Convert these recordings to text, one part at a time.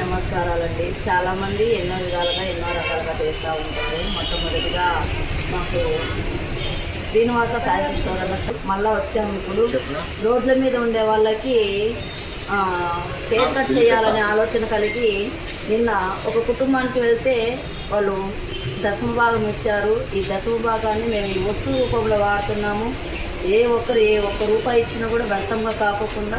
నమస్కారాలండి. చాలామంది ఎన్నో విధాలుగా ఎన్నో రకాలుగా చేస్తూ ఉంటారు. మొట్టమొదటిగా మాకు శ్రీనివాస ఫ్యాన్సీ స్టోర్ అనొచ్చు మళ్ళీ వచ్చాము ఇప్పుడు. రోడ్ల మీద ఉండే వాళ్ళకి హెయిర్ కట్ చేయాలనే ఆలోచన కలిగి నిన్న ఒక కుటుంబానికి వెళ్తే వాళ్ళు దశమ భాగం ఇచ్చారు. ఈ దశమ భాగాన్ని మేము ఈ వస్తువు రూపంలో వాడుతున్నాము. ఏ ఒక్కరు ఏ ఒక్క రూపాయి ఇచ్చినా కూడా వ్యర్థంగా కాకోకుండా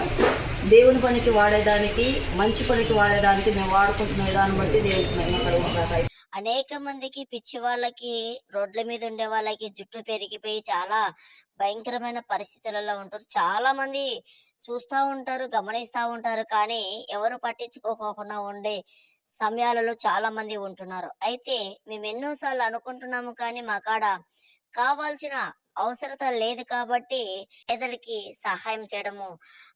దేవుని పనికి వాడేదానికి మంచి పనికి వాడేదానికి మేము వాడుకుంటున్న విధానం బట్టి దేవుడికి మేము కలిగించాక అనేక మందికి పిచ్చి వాళ్ళకి రోడ్ల మీద ఉండే వాళ్ళకి జుట్టు పెరిగిపోయి చాలా భయంకరమైన పరిస్థితులలో ఉంటారు. చాలా మంది చూస్తూ ఉంటారు గమనిస్తూ ఉంటారు కానీ ఎవరు పట్టించుకోకుండా ఉండే సమయాలలో చాలా మంది ఉంటున్నారు. అయితే మేము ఎన్నోసార్లు అనుకుంటున్నాము కానీ మా కాడ కావాల్సిన అవసరత లేదు కాబట్టి పేదలకి సహాయం చేయడము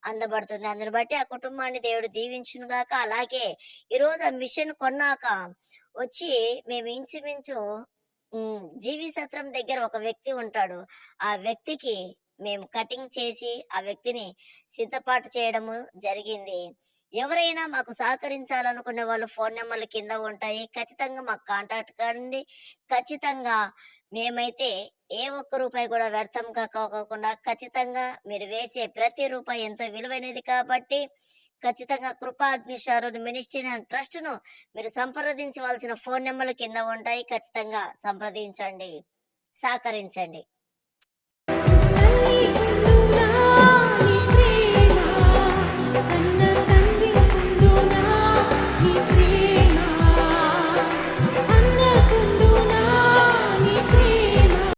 అందబడుతుంది. అందుని బట్టి ఆ కుటుంబాన్ని దేవుడు దీవించును గాక అలాగే ఈరోజు ఆ మిషన్ కొన్నాక వచ్చి మేము ఇంచుమించు జీవి సత్రం దగ్గర ఒక వ్యక్తి ఉంటాడు. ఆ వ్యక్తికి మేము కటింగ్ చేసి ఆ వ్యక్తిని సిద్ధపాటు చేయడము జరిగింది. ఎవరైనా మాకు సహకరించాలనుకునే వాళ్ళు ఫోన్ నెంబర్లు కింద ఉంటాయి. ఖచ్చితంగా మాకు కాంటాక్ట్ కండి. ఖచ్చితంగా మేమైతే ఏ ఒక్క రూపాయి కూడా వ్యర్థంగా కాకోకుండా ఖచ్చితంగా మీరు వేసే ప్రతి రూపాయి ఎంతో విలువైనది కాబట్టి ఖచ్చితంగా కృపా అగ్నిశారుని మినిస్ట్రీ అండ్ ట్రస్ట్ను మీరు సంప్రదించవలసిన ఫోన్ నెంబర్లు కింద ఉంటాయి. ఖచ్చితంగా సంప్రదించండి. సహకరించండి.